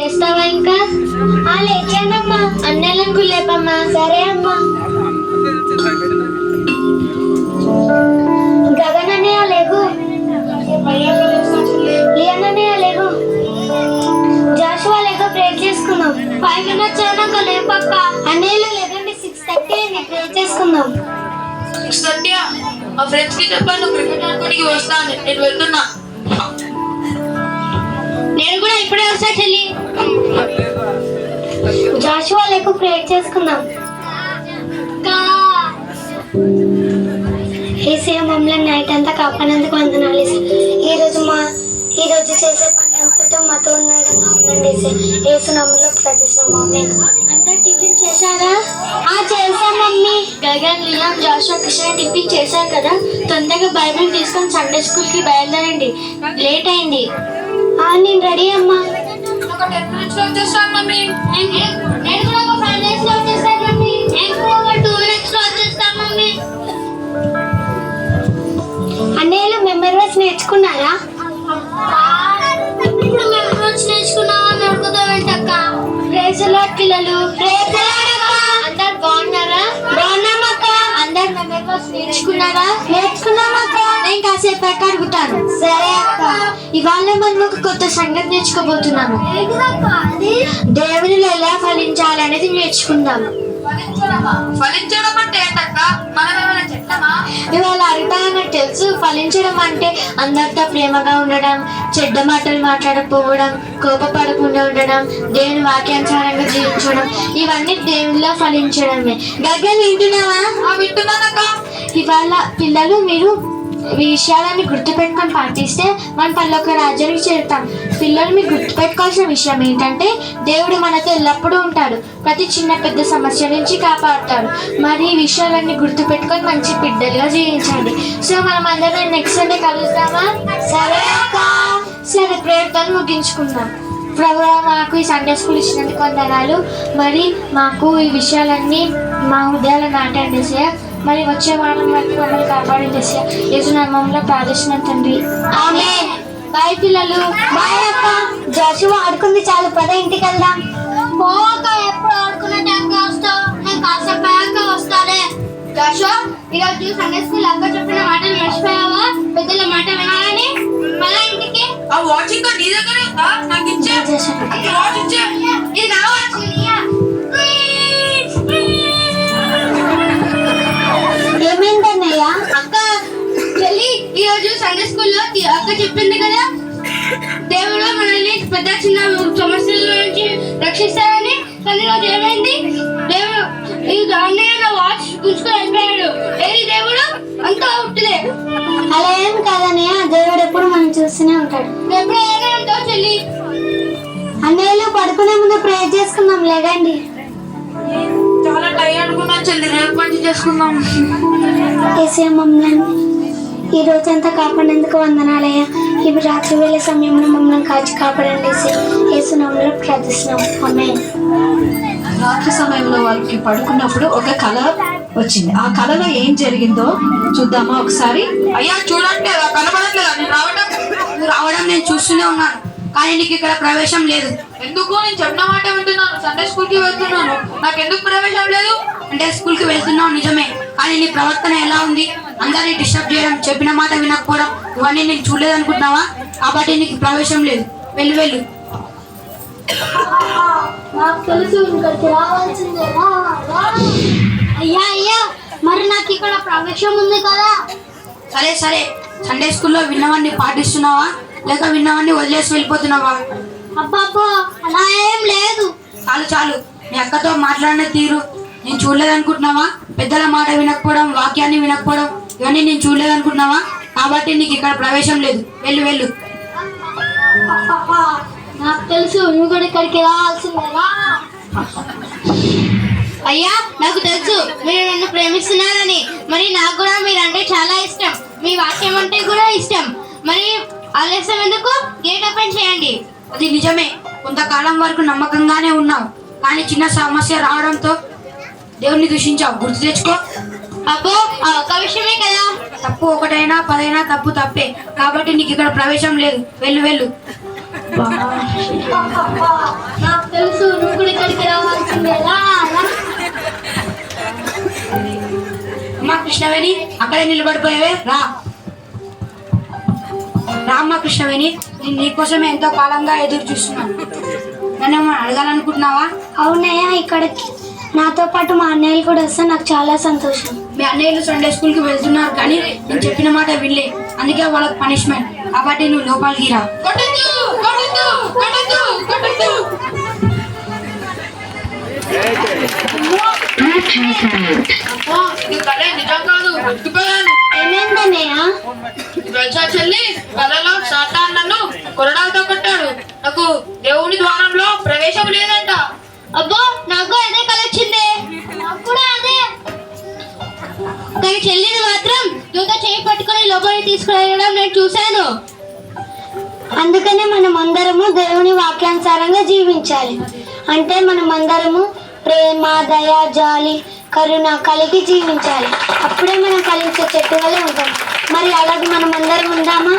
చేస్తావా ఇంకా? ఆ లేచానమ్మా. అన్నెలకు లేపమ్మా. సరే అమ్మా. గగన్ లేగు. లియన్ లేగు. జాషువా లేక ప్రేర్ చేసుకుందాం. ఫైవ్ మినిట్స్ అయినాక లేపక్క. అన్నయ్యలు లేదండి సిక్స్ థర్టీ ప్రేర్ చేసుకుందాం. ఫ్రెండ్స్కి చెప్పాను క్రికెట్ ఆడుకోనికి వస్తాను నేను వెళ్తున్నా. నేను కూడా ఇప్పుడే వస్తా చెల్లి. జాషువా లేక ప్రేర్ చేసుకుందాం. ఏసీ మమ్మల్ని నైట్ అంతా కాపాడేందుకు వందనాలు. ఈ రోజు మా ఈ రోజు చేసే పని అంతటా మాతో ఉన్నాడని ఉండండి ఏసు నమ్మలో ప్రతిస్తున్నాం అంతా టిఫిన్ చేశారా? ఆ చేశాం mummy. Gagan Liam Joshua Krishna tiffin చేశారు కదా? తొందరగా బైబిల్ తీసుకొని సండే స్కూల్కి బయలుదేరండి. లేట్ అయింది. నేను రెడీ అమ్మా. ఒక టెన్ మినిట్స్లో వచ్చేస్తాను మమ్మీ. నేను కూడా ఒక ఫైవ్ డేస్లో వచ్చేస్తాను మమ్మీ. నేను కూడా ఒక టూ మినిట్స్లో వచ్చేస్తాను మమ్మీ. అన్నయ్యలు మెమరీ వర్స్ నేర్చుకున్నారా? ఇప్పుడు లాడ్ పిల్లలు అందరు బాగున్నారా? బాగున్నామక్క అందరు నేర్చుకున్నారా? నేర్చుకున్నామక్క నేను కాసేపు అడుగుతాను. సరే అక్క ఇవాళ మనం ఒక కొత్త సంగతి నేర్చుకోబోతున్నాము. దేవునిలో ఎలా ఫలించాలి అనేది నేర్చుకుందాం ఫలించడమా ఫలించడం అంటే ఏంటక్క? మనం ఏమైనా చెప్తామా ఇవాళ అడుగుతానని తెలుసు. ఫలించడం అంటే అందరితో ప్రేమగా ఉండడం చెడ్డ మాటలు మాట్లాడకపోవడం కోపపడకుండా ఉండడం దేవుని వాక్యానుసారంగా జీవించడం ఇవన్నీ దేవునిలో ఫలించడమే. గగ్గన్ వింటున్నావా? వింటున్నానక్క. ఇవాళ పిల్లలు మీరు విషయాలన్నీ గుర్తుపెట్టుకొని పాటిస్తే మనం పల్లొక రాజ్యానికి చేరుతాం. పిల్లలు మీకు గుర్తుపెట్టుకోవాల్సిన విషయం ఏంటంటే దేవుడు మనతో ఎల్లప్పుడూ ఉంటాడు. ప్రతి చిన్న పెద్ద సమస్య నుంచి కాపాడుతాడు. మరి ఈ విషయాలన్నీ గుర్తుపెట్టుకొని మంచి బిడ్డలుగా జీవించండి. సో మనం అందరం నెక్స్ట్ సండే కలుద్దామా? సరే సరే ప్రేయర్తో ముగించుకుందాం. ప్రభు మాకు ఈ సండే స్కూల్ ఇచ్చినందుకు వందనాలు. మరి మాకు ఈ విషయాలన్నీ మా హృదయాలు నాటండి సార్ మరి వచ్చే వారం వరకు మమ్మల్ని కాపాడండి సార్ యేసునామంలో ప్రార్థిస్తున్న తండ్రి. ఆమె. బాయ్ పిల్లలు. బాయ్ అక్క. జాషువా ఆడుకుంది చాలు. పద ఇంటికి వెళ్దాం. పోక ఎప్పుడు ఆడుకునే టైంకి వస్తావు? నేను కాసేపు అయ్యాక వస్తానే జాషువా ఈరోజు సండే స్కూల్ అక్క చెప్పిన మాటలు మర్చిపోయావా? పెద్దల మాట వినాలని? మళ్ళా ఇంటికి. ఆ వాచ్ ఇంకా నీ దగ్గరే నాకు ఇచ్చే. వాచ్ ఇచ్చే. ఇది నా. అక్క చెప్పింది కదా? దేవుడు మనల్ని పెద్ద చిన్న సమస్యల నుంచి రక్షిస్తారని కానీ రోజు ఏమైంది? దేవుడు ఈ అన్నయ్య వాచ్ గుంజుకొని వెళ్ళిపోయాడు. ఏది దేవుడు అంతా ఉట్టిదే అలా ఏం కాదన్నయ్య దేవుడు ఎప్పుడు మనం చూస్తూనే ఉంటాడు. ఎప్పుడు ఏమైనా ఉంటావు చెల్లి? అన్నయ్యలు పడుకునే ముందు ప్రేయర్ చేసుకుందాం లేదండి చాలా టైం అనుకున్నా చెల్లి రేపు మంచి చేసుకుందాం. ఏసే మమ్మల్ని ఈ రోజంతా కాపాడేందుకు వందనాలయ్యా. ఇవి రాత్రి వేళ సమయంలో మమ్మల్ని కాచి కాపాడండి ఏసునామంలో ప్రార్థిస్తున్నాం. అమ్మే రాత్రి సమయంలో వాళ్ళకి పడుకున్నప్పుడు ఒక కళ వచ్చింది. ఆ కళలో ఏం జరిగిందో చూద్దామా ఒకసారి? అయ్యా చూడండి కనబడట్లేదా నేను రావడం రావడం నేను చూస్తూనే ఉన్నాను. కానీ నీకు ఇక్కడ ప్రవేశం లేదు. ఎందుకు నేను చెప్పిన మాట వింటున్నాను. సండే స్కూల్కి వెళ్తున్నాను. నాకు ఎందుకు ప్రవేశం లేదు? అంటే స్కూల్కి వెళ్తున్నావు నిజమే. కానీ నీ ప్రవర్తన ఎలా ఉంది? అందరినీ డిస్టర్బ్ చేయడం చెప్పిన మాట వినకపోవడం ఇవన్నీ నేను చూడలేదు అనుకుంటున్నావా కాబట్టి నీకు ప్రవేశం లేదు. వెళ్ళు వెళ్ళు. నాకు తెలుసు ఇక్కడికి రావాల్సిందే అయ్యా అయ్యా మరి నాకు ఇక్కడ ప్రవేశం ఉంది కదా? సరే సరే. సండే స్కూల్లో విన్నవన్నీ పాటిస్తున్నావా? లేక విన్నవన్నీ వదిలేసి వెళ్ళిపోతున్నావా? అబ్బాబ్బా అలా ఏం లేదు. చాలు చాలు. మీ అక్కతో మాట్లాడిన తీరు. నేను చూడలేదు అనుకుంటున్నావా పెద్దల మాట వినకపోవడం వాక్యాన్ని వినకపోవడం ఇవన్నీ నేను చూడలేదు అనుకుంటున్నావా కాబట్టి నీకు ఇక్కడ ప్రవేశం లేదు. వెళ్ళు వెళ్ళు. నాకు తెలుసు నువ్వు కూడా ఇక్కడికి రావాల్సిందేనా అయ్యా నాకు తెలుసు మీరు నన్ను ప్రేమిస్తున్నారని. మరి నాకు కూడా మీరంటే చాలా ఇష్టం. మీ వాక్యం అంటే కూడా ఇష్టం. మరి ఆలస్యం ఎందుకు? గేట్ ఓపెన్ చేయండి. అది నిజమే. కొంతకాలం వరకు నమ్మకంగానే ఉన్నావు. కానీ చిన్న సమస్య రావడంతో దేవుణ్ణి దూషించావు. గుర్తు తెచ్చుకో. అబ్బో విషయమే కదా. తప్పు ఒకటైనా పదైనా తప్పు తప్పే. కాబట్టి నీకు ఇక్కడ ప్రవేశం లేదు. వెళ్ళు వెళ్ళు. నాకు తెలుసు నువ్వు కూడా ఇక్కడికి రావాల్సిందే. రా, రా. అమ్మా కృష్ణవేణి అక్కడే నిలబడిపోయావే? రా. రామ్మా కృష్ణవేణి నేను నీకోసమే ఎంతో కాలంగా ఎదురు చూస్తున్నాను. నన్ను ఏమైనా అడగాలనుకుంటున్నావా? అవునయ్యా ఇక్కడికి. నాతో పాటు మా అన్నయ్యలు కూడా వస్తే నాకు చాలా సంతోషం. మీ అన్నయ్యలు సండే స్కూల్కి వెళ్తున్నారు కానీ నేను చెప్పిన మాట వినలే. అందుకే వాళ్ళకి పనిష్మెంట్ కాబట్టి నువ్వు లోపలికి రా. చెల్లి కలలో సాతాన్ నన్ను కొరడాలతో కొట్టాడు. నాకు దేవుని ద్వారంలో ప్రవేశం లేదంట. అబ్బో నాకు అదే కల వచ్చింది నాకు కూడా అదే. కానీ చెల్లిని మాత్రం దూత చేయి పట్టుకొని లోపలికి తీసుకువెళ్ళడం నేను చూశాను. అందుకనే మనం అందరము దేవుని వాక్యానుసారంగా జీవించాలి. అంటే మనం అందరము ప్రేమ దయ జాలి కరుణ కలిగి జీవించాలి. అప్పుడే మనం కలిసే చెట్టు వల్లే ఉంటాం. మరి అలాగే మనం అందరం ఉందామా